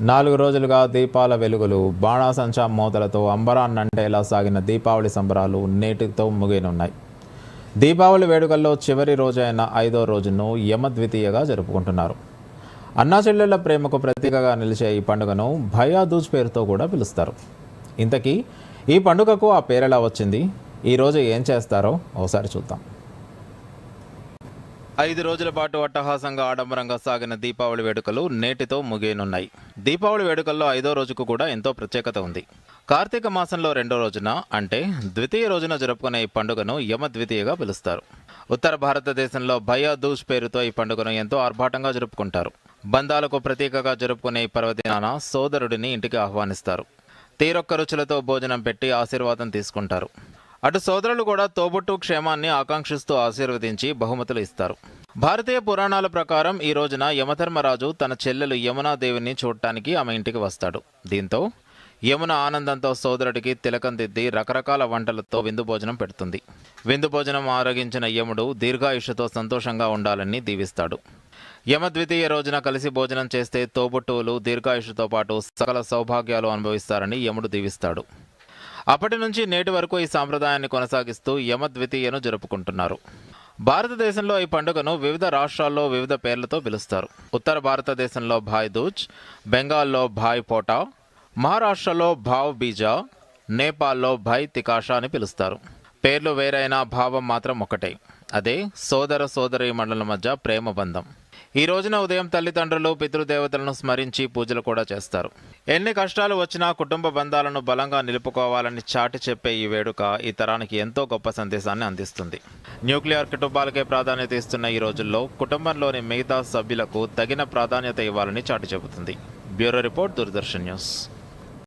నాలుగు రోజులుగా దీపాల వెలుగులు బాణాసంచా మోతలతో అంబరాన్నంటేలా సాగిన దీపావళి సంబరాలు నేటితో ముగియనున్నాయి. దీపావళి వేడుకల్లో చివరి రోజైన ఐదో రోజును యమద్వితీయగా జరుపుకుంటున్నారు. అన్నాచెల్లెళ్ళ ప్రేమకు ప్రతీకగా నిలిచే ఈ పండుగను భయా దూజ్ పేరుతో కూడా పిలుస్తారు. ఇంతకీ ఈ పండుగకు ఆ పేరెలా వచ్చింది? ఈరోజు ఏం చేస్తారో ఒకసారి చూద్దాం. ఐదు రోజుల పాటు అట్టహాసంగా ఆడంబరంగా సాగిన దీపావళి వేడుకలు నేటితో ముగియనున్నాయి. దీపావళి వేడుకల్లో ఐదో రోజుకు కూడా ఎంతో ప్రత్యేకత ఉంది. కార్తీక మాసంలో రెండో రోజున అంటే ద్వితీయ రోజున జరుపుకునే ఈ పండుగను యమ ద్వితీయగా పిలుస్తారు. ఉత్తర భారతదేశంలో భయా దూజ్ పేరుతో ఈ పండుగను ఎంతో ఆర్భాటంగా జరుపుకుంటారు. బంధాలకు ప్రతీకగా జరుపుకునే ఈ పర్వదినాన సోదరుడిని ఇంటికి ఆహ్వానిస్తారు. తీరొక్క రుచులతో భోజనం పెట్టి ఆశీర్వాదం తీసుకుంటారు. అటు సోదరులు కూడా తోబుట్టు క్షేమాన్ని ఆకాంక్షిస్తూ ఆశీర్వదించి బహుమతులు ఇస్తారు. భారతీయ పురాణాల ప్రకారం ఈ రోజున యమధర్మరాజు తన చెల్లెలు యమునాదేవిని చూడటానికి ఆమె ఇంటికి వస్తాడు. దీంతో యమున ఆనందంతో సోదరుడికి తిలకం దిద్ది రకరకాల వంటలతో విందు భోజనం పెడుతుంది. విందు భోజనం ఆరగించిన యముడు దీర్ఘాయుషుతో సంతోషంగా ఉండాలని దీవిస్తాడు. యమ ద్వితీయ రోజున కలిసి భోజనం చేస్తే తోబుట్టువులు దీర్ఘాయుషుతో పాటు సకల సౌభాగ్యాలు అనుభవిస్తారని యముడు దీవిస్తాడు. అప్పటి నుంచి నేటి వరకు ఈ సాంప్రదాయాన్ని కొనసాగిస్తూ యమ ద్వితీయను జరుపుకుంటున్నారు. భారతదేశంలో ఈ పండుగను వివిధ రాష్ట్రాల్లో వివిధ పేర్లతో పిలుస్తారు. ఉత్తర భారతదేశంలో భాయ్ దూజ్ బెంగాల్లో భాయ్ పోటా మహారాష్ట్రలో భావ్ బీజా నేపాల్లో భాయ్ తికాషా అని పిలుస్తారు. పేర్లు వేరైనా భావం మాత్రం ఒకటే. అదే సోదర సోదరి మండలం మధ్య ప్రేమ బంధం. ఈ రోజున ఉదయం తల్లిదండ్రులు పితృదేవతలను స్మరించి పూజలు కూడా చేస్తారు. ఎన్ని కష్టాలు వచ్చినా కుటుంబ బంధాలను బలంగా నిలుపుకోవాలని చాటి చెప్పే ఈ వేడుక ఈ తరానికి ఎంతో గొప్ప సందేశాన్ని అందిస్తుంది. న్యూక్లియర్ కుటుంబాలకే ప్రాధాన్యత ఇస్తున్న ఈ రోజుల్లో కుటుంబంలోని మిగతా సభ్యులకు తగిన ప్రాధాన్యత ఇవ్వాలని చాటి చెబుతుంది. Bureau report Doordarshan news.